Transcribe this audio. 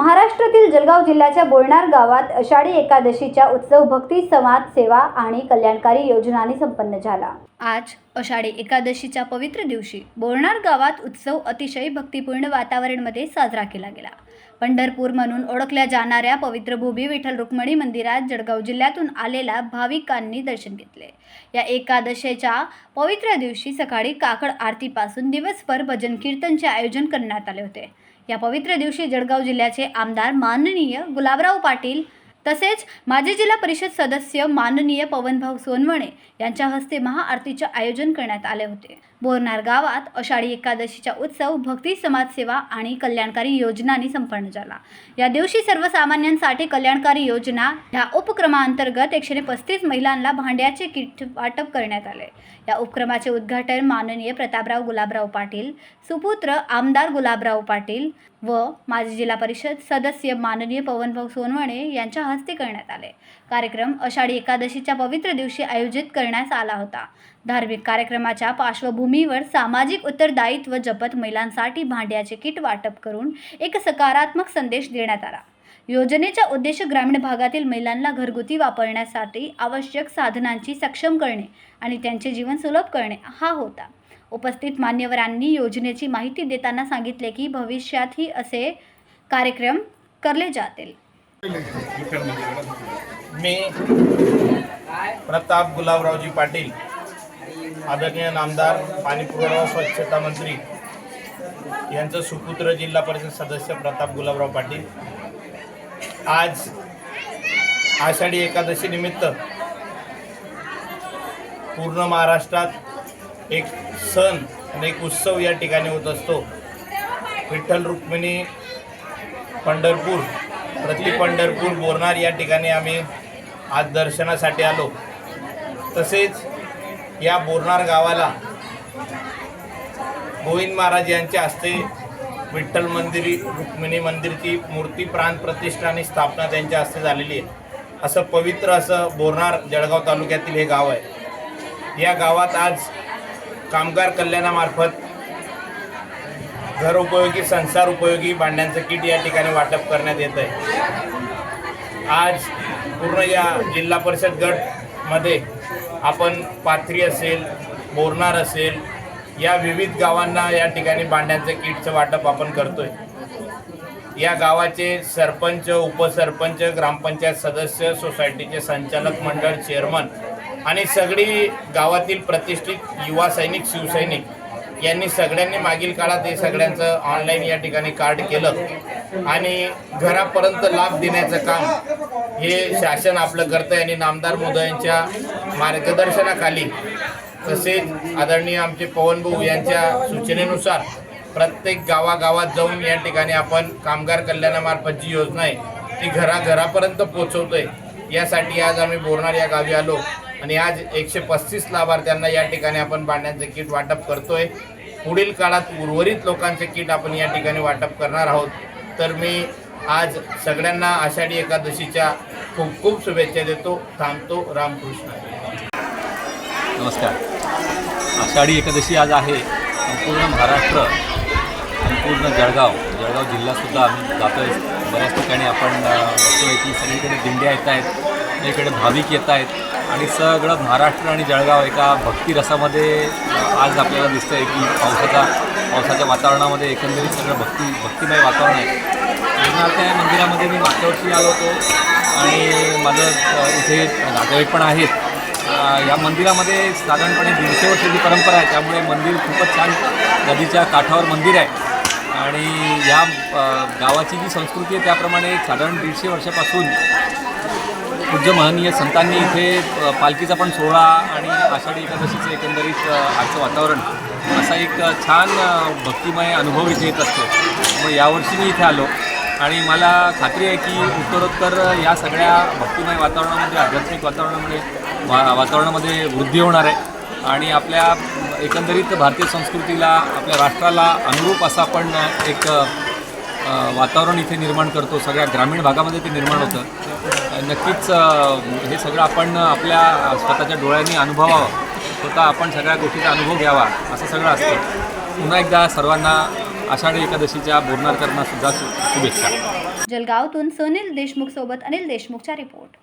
महाराष्ट्रातील जळगाव जिल्ह्याच्या बोलणार गावात आषाढी एकादशीच्या उत्सव भक्ती समाज सेवा आणि कल्याणकारी योजनांनी संपन्न झाला. आज आषाढी एकादशीच्या पवित्र दिवशी बोलणार गावात उत्सव अतिशय भक्तिपूर्ण वातावरणमध्ये साजरा केला गेला. पंढरपूर म्हणून ओळखल्या जाणाऱ्या पवित्र भूमी विठ्ठल रुक्मिणी मंदिरात जळगाव जिल्ह्यातून आलेल्या भाविकांनी दर्शन घेतले. या एकादशीच्या पवित्र दिवशी सकाळी काकड आरतीपासून दिवसभर भजन कीर्तनचे आयोजन करण्यात आले होते. या पवित्र दिवशी जळगाव जिल्ह्याचे आमदार माननीय गुलाबराव पाटील तसेच माजी जिल्हा परिषद सदस्य माननीय पवनभाऊ सोनवणे यांच्या हस्ते महाआरतीचे आयोजन करण्यात आले होते. बोरनार गावात आषाढी एकादशीचा उत्सव भक्ती समाजसेवा आणि कल्याणकारी योजनांनी संपन्न झाला. या दिवशी सर्वसामान्यांसाठी कल्याणकारी योजना ह्या उपक्रमाअंतर्गत एकशे पस्तीस महिलांना भांड्याचे किट वाटप करण्यात आले. या उपक्रमाचे उद्घाटन माननीय प्रतापराव गुलाबराव पाटील सुपुत्र आमदार गुलाबराव पाटील व माजी जिल्हा परिषद सदस्य माननीय पवनभाऊ सोनवणे यांच्या हस्ते करण्यात आले. कार्यक्रम आषाढी एकादशीच्या पवित्र दिवशी आयोजित करण्यात आला होता. धार्मिक कार्यक्रमाच्या पार्श्वभूमीवर सामाजिक उत्तरदायित्व जपत महिलांसाठी भांड्याचे किट वाटप करून एक सकारात्मक संदेश देण्यात आला. योजनेचा उद्देश ग्रामीण भागातील महिलांना घरगुती वापरण्यासाठी आवश्यक साधनांची सक्षम करणे आणि त्यांचे जीवन सुलभ करणे हा होता. उपस्थित मान्यवरांनी योजनेची माहिती देताना सांगितले की भविष्यातही असे कार्यक्रम करले जातील. मी प्रताप गुलाबरावजी पाटील आदरणीय नामदार पाणीपुरवठा स्वच्छता मंत्री यांचं सुपुत्र जिल्हा परिषद सदस्य प्रताप गुलाबराव पाटील. आज आषाढी एकादशीनिमित्त पूर्ण महाराष्ट्रात एक सण आणि एक उत्सव या ठिकाणी होत असतो. विठ्ठल रुक्मिणी पंढरपूर प्रति पंढरपूर बोरनार या ठिकाणी आम्ही आज दर्शनासाठी आलो. तसेच या बोरनार गावाला गोविंद महाराज यांच्या हस्ते विठ्ठल मंदिरी रुक्मिणी मंदिरची मूर्ती प्राण प्रतिष्ठा आणि स्थापना त्यांच्या हस्ते झालेली आहे. असं पवित्र असं बोरनार जळगाव तालुक्यातील हे गाव आहे. या गावात आज कामगार कल्याणामार्फत घर उपयोगी संसार उपयोगी भांड्यांचं किट या ठिकाणी वाटप करण्यात येत आहे. आज पूर्ण या जिल्हा परिषद गटमध्ये आपण पाथरी असेल बोरनार असेल या विविध गावांना या ठिकाणी भांड्यांचं किटचं वाटप आपण करतोय. या गावाचे सरपंच उपसरपंच ग्रामपंचायत सदस्य सोसायटीचे संचालक मंडळ चेअरमन आणि सगळी गावातील प्रतिष्ठित युवा सैनिक शिवसैनिक यांनी सगळ्यांनी मागील काळात हे सगळ्यांचं ऑनलाईन या ठिकाणी कार्ड केलं. आणि घरापर्यंत लाभ देण्याचं काम हे शासन आपलं करतं आहे आणि नामदार मोदयांच्या मार्गदर्शनाखाली तसेच आदरणीय आमचे पवनभाऊ यांच्या सूचनेनुसार प्रत्येक गावागावात जाऊन या ठिकाणी आपण कामगार कल्याणामार्फत जी योजना आहे ती घराघरापर्यंत पोचवतोय यासाठी आज आम्ही बोरणार या गावी आलो आणि आज एकशे पस्तीस लाभार्थ्यांना या ठिकाणी आपण भांड्यांचे किट वाटप करतोय. पुढील काळात उर्वरित लोकांचे किट आपण या ठिकाणी वाटप करणार आहोत. तर मी आज सगळ्यांना आषाढी एकादशीच्या खूप खूप शुभेच्छा देतो. थांबतो. रामकृष्ण. नमस्कार. आषाढी एकादशी आज आहे. संपूर्ण महाराष्ट्र संपूर्ण जळगाव जळगाव जिल्हासुद्धा आम्ही जातो आहे बऱ्याच ठिकाणी आपण अ, बघतोय की सगळीकडे दिंड्या येत आहेत. सगळीकडे भाविक येत आहेत. आणि सगळं महाराष्ट्र आणि जळगाव एका भक्तिरसामध्ये आज आपल्याला दिसतं आहे की पावसाचा पावसाच्या वातावरणामध्ये एकंदरीत सगळं भक्ती भक्तिमय वातावरण आहे. लोणारच्या या मंदिरामध्ये मी मागच्या वर्षी आलो होतो आणि माझं इथे नातेवाईक पण आहेत. या मंदिरामध्ये साधारणपणे दीडशे वर्षाची परंपरा आहे. त्यामुळे मंदिर खूपच छान नदीच्या काठावर मंदिर आहे. आणि या गावाची जी संस्कृती आहे त्याप्रमाणे साधारण दीडशे वर्षापासून पूज्य महनीय संतांनी इथे पालखीचा पण सोहळा आणि आषाढी एकादशीचं एकंदरीत आजचं वातावरण असा एक छान भक्तिमय अनुभव इथे येत असतो. मग यावर्षी मी इथे आलो आणि मला खात्री आहे की उत्तरोत्तर या सगळ्या भक्तिमय वातावरणामध्ये आध्यात्मिक वातावरणामध्ये वा वातावरणामध्ये वृद्धी होणार आहे. आणि आपल्या एकंदरीत भारतीय संस्कृतीला आपल्या राष्ट्राला अनुरूप असं आपण एक वातावरण इथे निर्माण करतो. सगळ्या ग्रामीण भागामध्ये ते निर्माण होतं. नक्कीच हे सगळं आपण आपल्या स्वतःच्या डोळ्यांनी अनुभवावं. स्वतः आपण सगळ्या गोष्टीचा अनुभव घ्यावा असं सगळं असतं. पुन्हा एकदा सर्वांना आषाढी एकादशीच्या बोरणारकरांना सुद्धा शुभेच्छा. जलगावतून सुनील देशमुख सोबत अनिल देशमुखचा रिपोर्ट.